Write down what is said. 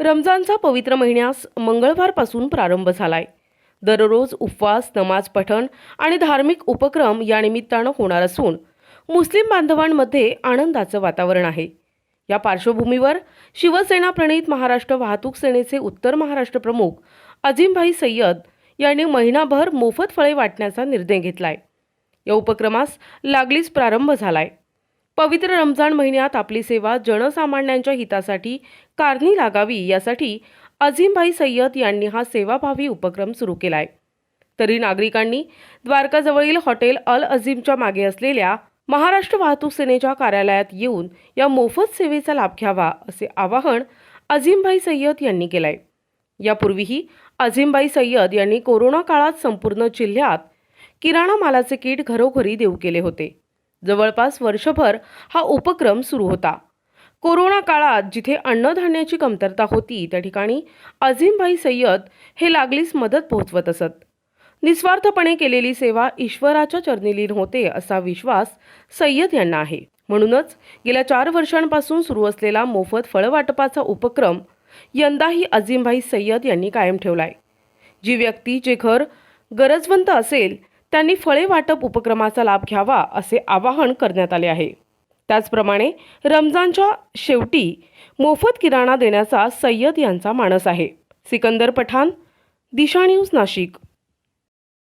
रमजानचा पवित्र महिन्यास मंगळवारपासून प्रारंभ झालाय. दररोज उपवास नमाज पठण आणि धार्मिक उपक्रम या निमित्तानं होणार असून मुस्लिम बांधवांमध्ये आनंदाचं वातावरण आहे. या पार्श्वभूमीवर शिवसेना प्रणित महाराष्ट्र वाहतूक सेनेचे उत्तर महाराष्ट्र प्रमुख अजिमभाई सय्यद यांनी महिनाभर मोफत फळे वाटण्याचा निर्णय घेतलाय. या उपक्रमास लागलीच प्रारंभ झालाय. पवित्र रमजान महिन्यात आपली सेवा जनसामान्यांच्या हितासाठी कारणी लागावी यासाठी अझीमभाई सय्यद यांनी हा सेवाभावी उपक्रम सुरू केलाय. तरी नागरिकांनी द्वारकाजवळील हॉटेल अल अझीमच्या मागे असलेल्या महाराष्ट्र वाहतूक सेनेच्या कार्यालयात येऊन या मोफत सेवेचा लाभ घ्यावा असे आवाहन अझीमभाई सय्यद यांनी केलंय. यापूर्वीही अझीमभाई सय्यद यांनी कोरोना काळात संपूर्ण जिल्ह्यात किराणा मालाचे किट घरोघरी देऊ केले होते. जवळपास वर्षभर हा उपक्रम सुरू होता. कोरोना काळात जिथे अन्नधान्याची कमतरता होती त्या ठिकाणी अझीमभाई सय्यद हे लागलीच मदत पोहोचवत असत. निस्वार्थपणे केलेली सेवा ईश्वराच्या चरणीलीन होते असा विश्वास सय्यद यांना आहे. म्हणूनच गेल्या चार वर्षांपासून सुरू असलेला मोफत फळवाटपाचा उपक्रम यंदाही अझीमभाई सय्यद यांनी कायम ठेवलाय. जी व्यक्ती जे घर गरजवंत असेल त्यांनी फळे वाटप उपक्रमाचा लाभ घ्यावा असे आवाहन करण्यात आले आहे. त्याचप्रमाणे रमजानच्या शेवटी मोफत किराणा देण्याचा सय्यद यांचा मानस आहे. सिकंदर पठाण दिशा न्यूज नाशिक.